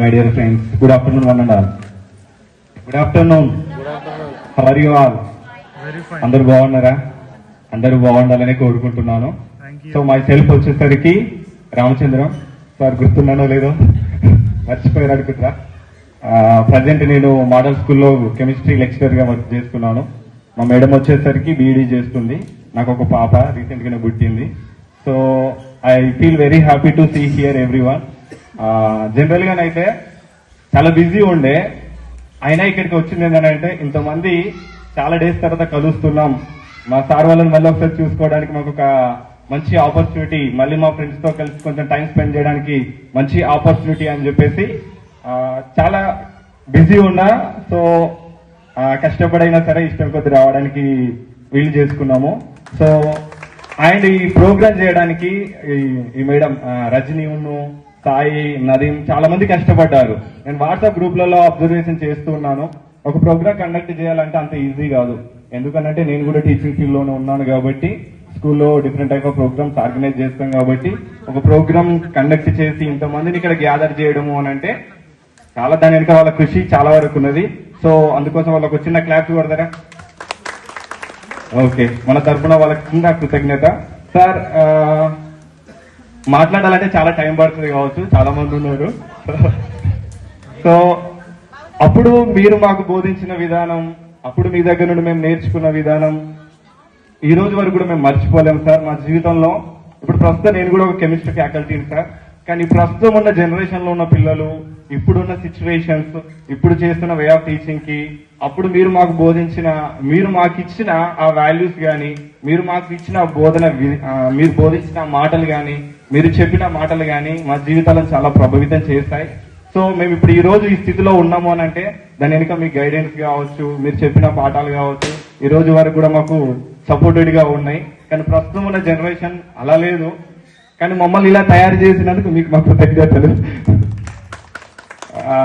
My dear friends good afternoon one and all good afternoon how are you all అందరూ బాగున్నారా? అందరూ బాగుండాలని కోరుకుంటున్నాను. సో మై సెల్ఫ్ వచ్చేసరికి రామచంద్రం. సార్ గుర్తున్నానో లేదో? మర్చిపోయారు అనుకుంటా ప్రజెంట్ నేను మోడల్ స్కూల్లో కెమిస్ట్రీ లెక్చరర్గా వర్క్ చేస్తున్నాను. మా మేడం వచ్చేసరికి బీఈడీ చేస్తుంది. నాకు ఒక పాప రీసెంట్ గానే పుట్టింది. So I feel very happy to see here everyone జనరల్గా అయితే చాలా బిజీ ఉండే. అయినా ఇక్కడికి వచ్చింది ఏంటంటే ఇంతమంది చాలా డేస్ తర్వాత కలుస్తున్నాం. మా సార్ వాళ్ళని మళ్ళీ ఒకసారి చూసుకోవడానికి మాకు ఒక మంచి ఆపర్చునిటీ మళ్ళీ మా ఫ్రెండ్స్తో కలిసి కొంచెం టైం స్పెండ్ చేయడానికి మంచి ఆపర్చునిటీ అని చెప్పేసి చాలా బిజీ ఉన్నా సో కష్టపడైనా సరే ఇష్టం కొద్ది రావడానికి వీలు చేసుకున్నాము. సో అండ్ ఈ ప్రోగ్రామ్ చేయడానికి ఈ- ఈ మేడం రజనీ ఉన్ను సాయి నదీం చాలా మంది కష్టపడ్డారు. నేను వాట్సాప్ గ్రూప్లలో అబ్జర్వేషన్ చేస్తున్నాను ఒక ప్రోగ్రామ్ కండక్ట్ చేయాలంటే అంత ఈజీ కాదు. ఎందుకనంటే నేను కూడా టీచింగ్ ఫీల్డ్లోనే ఉన్నాను కాబట్టి స్కూల్లో different type of programmes organise చేస్తాం కాబట్టి ఒక ప్రోగ్రామ్ కండక్ట్ చేసి ఇంతమందిని ఇక్కడ గ్యాదర్ చేయడము అని అంటే చాలా దాని వెనుక వాళ్ళ కృషి చాలా వరకు ఉన్నది. సో అందుకోసం వాళ్ళకు ఒక చిన్న క్లాప్ కొడతారా? ఓకే. మన తరఫున వాళ్ళకి చిన్న కృతజ్ఞత. సార్ మాట్లాడాలంటే చాలా టైం పడుతుంది కావచ్చు చాలా మంది ఉన్నారు. సో అప్పుడు మీరు మాకు బోధించిన విధానం అప్పుడు మీ దగ్గర నుండి మేము నేర్చుకున్న విధానం ఈ రోజు వరకు కూడా మేము మర్చిపోలేము సార్ మా జీవితంలో. ఇప్పుడు ప్రస్తుతం నేను కూడా ఒక కెమిస్ట్రీ ఫ్యాకల్టీని సార్. కానీ ప్రస్తుతం ఉన్న జనరేషన్లో ఉన్న పిల్లలు ఇప్పుడున్న సిచ్యువేషన్స్ ఇప్పుడు చేస్తున్న వే ఆఫ్ టీచింగ్కి అప్పుడు మీరు మాకు బోధించిన మీరు మాకు ఇచ్చిన ఆ వాల్యూస్ గాని మీరు మాకు ఇచ్చిన బోధన మీరు బోధించిన మాటలు గాని మీరు చెప్పిన మాటలు గాని మా జీవితాలను చాలా ప్రభావితం చేస్తాయి. సో మేము ఇప్పుడు ఈ రోజు ఈ స్థితిలో ఉన్నాము అని అంటే దాని వెనుక మీ గైడెన్స్ కావచ్చు మీరు చెప్పిన పాఠాలు కావచ్చు ఈ రోజు వరకు కూడా మాకు సపోర్టెడ్గా ఉన్నాయి. కానీ ప్రస్తుతం ఉన్న జనరేషన్ అలా లేదు. కానీ మమ్మల్ని ఇలా తయారు చేసినందుకు మీకు మా కృతజ్ఞతలు. ఆ,